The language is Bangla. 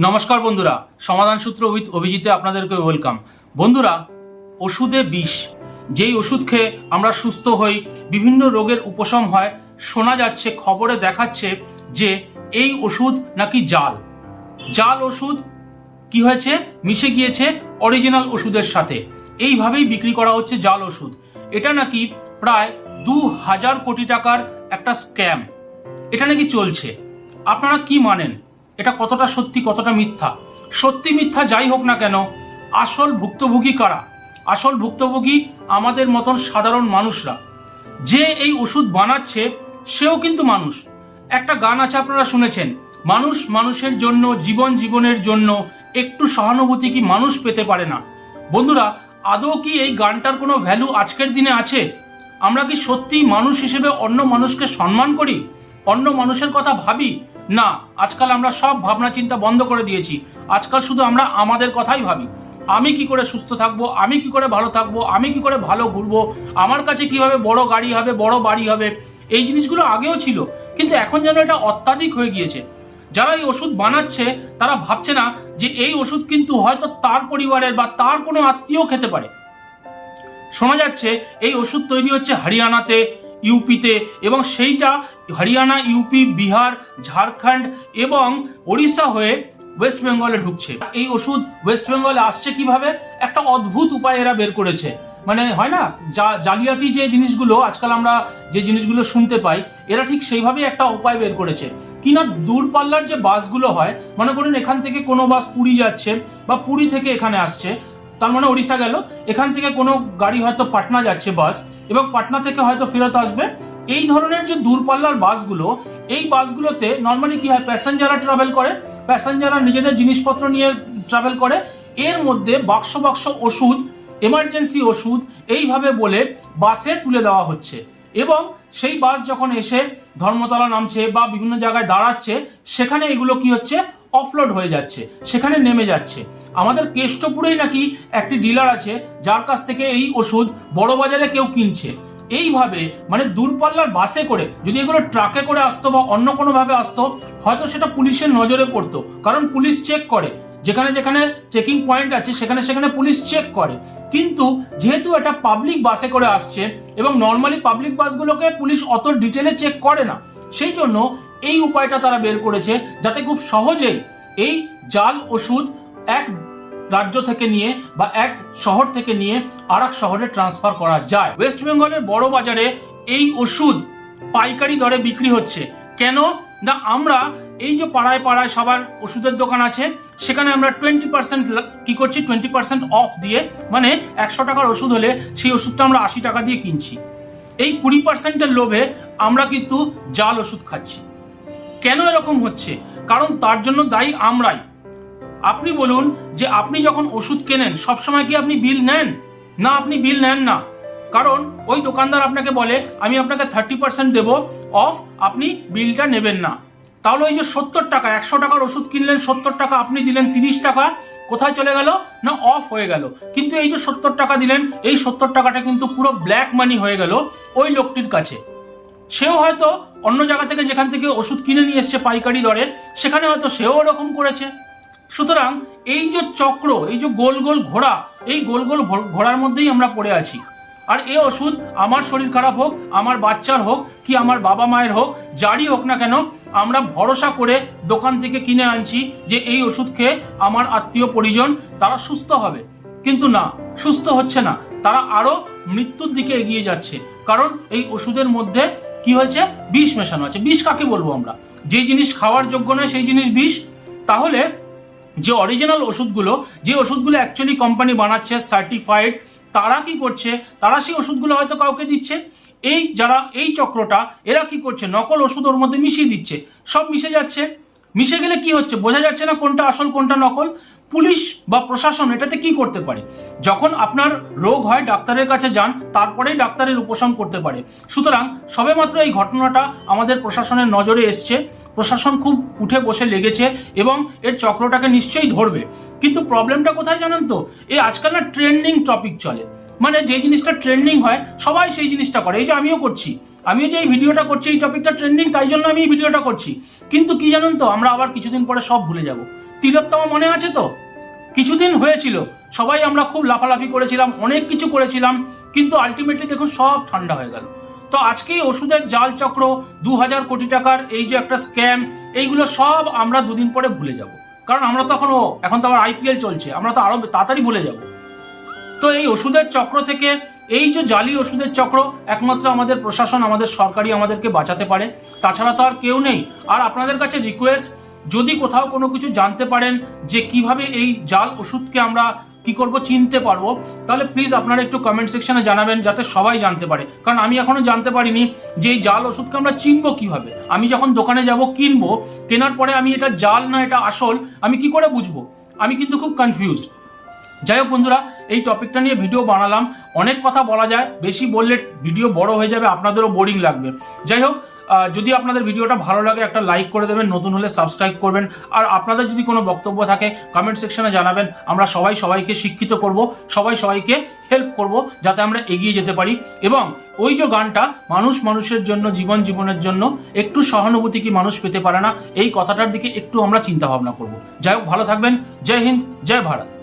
নমস্কার বন্ধুরা, সমাধান সূত্র উইথ অভিজিতে আপনাদেরকে ওয়েলকাম। বন্ধুরা, ওষুধে বিষ। যেই ওষুধ খেয়ে আমরা সুস্থ হই, বিভিন্ন রোগের উপশম হয়, শোনা যাচ্ছে, খবরে দেখাচ্ছে যে এই ওষুধ নাকি জাল। জাল ওষুধ কি হয়েছে? মিশে গিয়েছে অরিজিনাল ওষুধের সাথে। এইভাবেই বিক্রি করা হচ্ছে জাল ওষুধ। এটা নাকি প্রায় দু হাজার কোটি টাকার একটা স্ক্যাম। এটা নাকি চলছে। আপনারা কি মানেন? এটা কতটা সত্যি, কতটা মিথ্যা? সত্যি মিথ্যা যাই হোক না কেন, আসল ভুক্তভোগী কারা? আসল ভুক্তভোগী আমাদের মতন সাধারণ মানুষরা। যে এই ওষুধ বানাচ্ছে, সেও কিন্তু মানুষ। একটা গান আছে আপনারা শুনেছেন, মানুষ মানুষের জন্য, জীবন জীবনের জন্য একটু সহানুভূতি কি মানুষ পেতে পারে না? বন্ধুরা, আদৌ কি এই গানটার কোনো ভ্যালু আজকের দিনে আছে? আমরা কি সত্যি মানুষ হিসেবে অন্য মানুষকে সম্মান করি? অন্য মানুষের কথা ভাবি? না, আজকাল আমরা সব ভাবনা চিন্তা বন্ধ করে দিয়েছি। আজকাল শুধু আমরা আমাদের কথাই ভাবি। আমি কি করে সুস্থ থাকব? আমি কি করে ভালো থাকব? আমি কি করে ভালো ঘুরবো? আমার কাছে কীভাবে বড় গাড়ি হবে, বড় বাড়ি হবে? এই জিনিসগুলো আগেও ছিল, কিন্তু এখন যেন এটা অত্যাধিক হয়ে গিয়েছে। যারা এই ওষুধ বানাচ্ছে, তারা ভাবছে না যে এই ওষুধ কিন্তু হয়তো তার পরিবারের বা তার কোনো আত্মীয় খেতে পারে। শোনা যাচ্ছে, এই ওষুধ তৈরি হচ্ছে হরিয়ানাতে। ইউপিতে এবং সেইটা হরিয়ানা, ইউপি, বিহার, ঝাড়খণ্ড এবং ওড়িশা হয়ে ওয়েস্ট বেঙ্গলে ঢুকছে। এই ওষুধ ওয়েস্ট বেঙ্গলে আসছে কীভাবে? একটা অদ্ভুত উপায় এরা বের করেছে। মানে হয় না? জা- জালিয়াতি যে জিনিসগুলো, আজকাল আমরা যে জিনিসগুলো শুনতে পাই, এরা ঠিক সেইভাবেই একটা উপায় বের করেছে। কিনা দূরপাল্লার যে বাসগুলো হয়, মনে করুন এখান থেকে কোনো বাস পুরী যাচ্ছে বা পুরী থেকে এখানে আসছে, তার মানে ওড়িশা গেল, এখান থেকে কোনো গাড়ি হয়তো পাটনা যাচ্ছে বাস এবং পাটনা থেকে হয়তো ফেরত আসবে। এই ধরনের যে দূরপাল্লার বাসগুলো, এই বাসগুলোতে নর্মালি কি হয় প্যাসেঞ্জাররা ট্রাভেল করে প্যাসেঞ্জাররা নিজেদের জিনিসপত্র নিয়ে ট্রাভেল করে। এর মধ্যে বাক্স বাক্স ওষুধ এমার্জেন্সি ওষুধ এইভাবে বলে বাসে তুলে দেওয়া হচ্ছে। এবং সেই বাস যখন এসে ধর্মতলা নামছে বা বিভিন্ন জায়গায় দাঁড়াচ্ছে, সেখানে এগুলো কি হচ্ছে অফলোড হয়ে যাচ্ছে, সেখানে নেমে যাচ্ছে। আমাদের কেষ্টপুরেই নাকি একটি ডিলার আছে, যার কাছ থেকে এই ওষুধ বড় বাজারে কেউ কিনছে। এইভাবে মানে দূরপাল্লার বাসে করে, যদি এগুলো ট্রাকে করে আসতো বা অন্য কোনোভাবে আসতো, হয়তো সেটা পুলিশের নজরে পড়তো। কারণ পুলিশ চেক করে। যেখানে যেখানে চেকিং পয়েন্ট আছে, সেখানে সেখানে পুলিশ চেক করে। কিন্তু যেহেতু এটা পাবলিক বাসে করে আসছে, এবং নর্মালি পাবলিক বাসগুলোকে পুলিশ অত ডিটেলে চেক করে না, সেই জন্য এই উপায়টা তারা বের করেছে যাতে খুব সহজেই এই জাল ওষুধ এক রাজ্য থেকে নিয়ে বা এক শহর থেকে নিয়ে আর শহরে ট্রান্সফার করা যায়। ওয়েস্ট বেঙ্গলের বড় বাজারে এই ওষুধ পাইকারি দরে বিক্রি হচ্ছে। কেন? না, আমরা এই যে পাড়ায় পাড়ায় সবার ওষুধের দোকান আছে, সেখানে আমরা টোয়েন্টি পার্সেন্ট কী করছি? টোয়েন্টি পার্সেন্ট অফ দিয়ে মানে একশো টাকার ওষুধ হলে সেই ওষুধটা আমরা আশি টাকা দিয়ে কিনছি। এই কুড়ি পার্সেন্টের লোভে আমরা কিন্তু জাল ওষুধ খাচ্ছি। কেন এরকম হচ্ছে? কারণ তার জন্য দায়ী আমরাই। আপনি বলুন যে আপনি যখন ওষুধ কেনেন, সবসময় কি আপনি বিল নেন? না, আপনি বিল নেন না। কারণ ওই দোকানদার আপনাকে বলে, আমি আপনাকে থার্টি পার্সেন্ট দেবো অফ আপনি বিলটা নেবেন না। তাহলে ওই যে সত্তর টাকা, একশো টাকার ওষুধ কিনলেন, সত্তর টাকা আপনি দিলেন, তিরিশ টাকা, কোথায় চলে গেল? না অফ হয়ে গেল। কিন্তু এই যে সত্তর টাকা দিলেন, এই সত্তর টাকাটা কিন্তু পুরো ব্ল্যাক মানি হয়ে গেল ওই লোকটির কাছে। সেও হয়তো অন্য জায়গা থেকে যেখান থেকে ওষুধ কিনে নিয়ে এসছে পাইকারি দরে, সেখানে হয়তো সেও ওরকম করেছে। সুতরাং এই যে চক্র, এই যে গোল গোল ঘোড়া, এই গোল গোল ঘোড়ার মধ্যেই আমরা পড়ে আছি। আর এই ওষুধ আমার শরীর খারাপ হোক, আমার বাচ্চার হোক, কি আমার বাবা মায়ের হোক, যারই হোক না কেন, আমরা ভরসা করে দোকান থেকে কিনে আনছি যে এই ওষুধ খেয়ে আমার আত্মীয় পরিজন তারা সুস্থ হবে। কিন্তু না, সুস্থ হচ্ছে না। তারা আরও মৃত্যুর দিকে এগিয়ে যাচ্ছে। কারণ এই ওষুধের মধ্যে কি হয়েছে? বিষ মেশানো আছে। বিষ কাকে বলব আমরা? যে জিনিস খাওয়ার যোগ্য নয়, সেই জিনিস বিষ। তাহলে যে অরিজিনাল ওষুধগুলো, যে ওষুধগুলো অ্যাকচুয়ালি কোম্পানি বানাচ্ছে সার্টিফাইড তারা কি করছে? তারা সেই ওষুধগুলো হয়তো কাউকে দিচ্ছে। এই যারা, এই চক্রটা, এরা কি করছে? নকল ওষুধ ওর মধ্যে মিশিয়ে দিচ্ছে। সব মিশে যাচ্ছে। মিশে গেলে কি হচ্ছে? বোঝা যাচ্ছে না কোনটা আসল, কোনটা নকল। পুলিশ বা প্রশাসন এটাতে কি করতে পারে? যখন আপনার রোগ হয়, ডাক্তারের কাছে যান, তারপরেই ডাক্তারের উপশম করতে পারে। সুতরাং সবেমাত্র এই ঘটনাটা আমাদের প্রশাসনের নজরে এসছে। প্রশাসন খুব উঠে বসে লেগেছে এবং এর চক্রটাকে নিশ্চয়ই ধরবে। কিন্তু প্রবলেমটা কোথায় জানেন তো? এই আজকাল না ট্রেন্ডিং টপিক চলে। মানে যে জিনিসটা ট্রেন্ডিং হয়, সবাই সেই জিনিসটা করে। এই যে আমিও করছি। আমিও যে এই ভিডিওটা করছি, এই টপিকটা ট্রেন্ডিং তাই জন্য আমি এই ভিডিওটা করছি। কিন্তু কি জানেন তো, আমরা আবার কিছুদিন পরে সব ভুলে যাব। তিলোত্তমা মনে আছে তো? কিছুদিন হয়েছিল, সবাই আমরা খুব লাফালাফি করেছিলাম, অনেক কিছু করেছিলাম, কিন্তু আলটিমেটলি দেখুন, সব ঠান্ডা হয়ে গেল। তো আজকেই ওষুধের জাল চক্র দু হাজার কোটি টাকার এই যে একটা স্ক্যাম এইগুলো সব আমরা দুদিন পরে ভুলে যাব। কারণ আমরা তো এখনও, এখন তো আবার আইপিএল চলছে, আমরা তো আরও তাড়াতাড়ি ভুলে যাব। তো এই ওষুধের চক্র থেকে এই যে জালি ওষুধের চক্র, একমাত্র আমাদের প্রশাসন, আমাদের সরকারি আমাদেরকে বাঁচাতে পারে। তাছাড়া তো আর কেউ নেই। আর আপনাদের কাছে রিকোয়েস্ট যদি কোথাও কোনো কিছু জানতে পারেন যে কীভাবে এই জাল ওষুধকে আমরা কি করব, চিনতে পারব, তাহলে প্লিজ আপনারা একটু কমেন্ট সেকশনে জানাবেন, যাতে সবাই জানতে পারে। কারণ আমি এখনও জানতে পারিনি যে এই জাল ওষুধকে আমরা চিনবো কীভাবে। আমি যখন দোকানে যাব, কিনবো, কেনার পরে আমি এটা জাল না, এটা আসল, আমি কি করে বুঝব? আমি কিন্তু খুব কনফিউজড যাই হোক বন্ধুরা, এই টপিকটা নিয়ে ভিডিও বানালাম। অনেক কথা বলা যায়, বেশি বললে ভিডিও বড় হয়ে যাবে, আপনাদেরও বোরিং লাগবে। যাই হোক যদি আপনাদের ভিডিওটা ভালো লাগে, একটা লাইক করে দেবেন, নতুন হলে সাবস্ক্রাইব করবেন। আর আপনাদের যদি কোনো বক্তব্য থাকে কমেন্ট সেকশনে জানাবেন। আমরা সবাই সবাইকে শিক্ষিত করব, সবাই সবাইকে হেল্প করব, যাতে আমরা এগিয়ে যেতে পারি। এবং ওই যে গানটা, মানুষ মানুষের জন্য, জীবন জীবনের জন্য, একটু সহানুভূতি কি মানুষ পেতে পারে না, এই কথাটার দিকে একটু আমরা চিন্তা ভাবনা করব। যাই হোক, ভালো থাকবেন। জয় হিন্দ, জয় ভারত।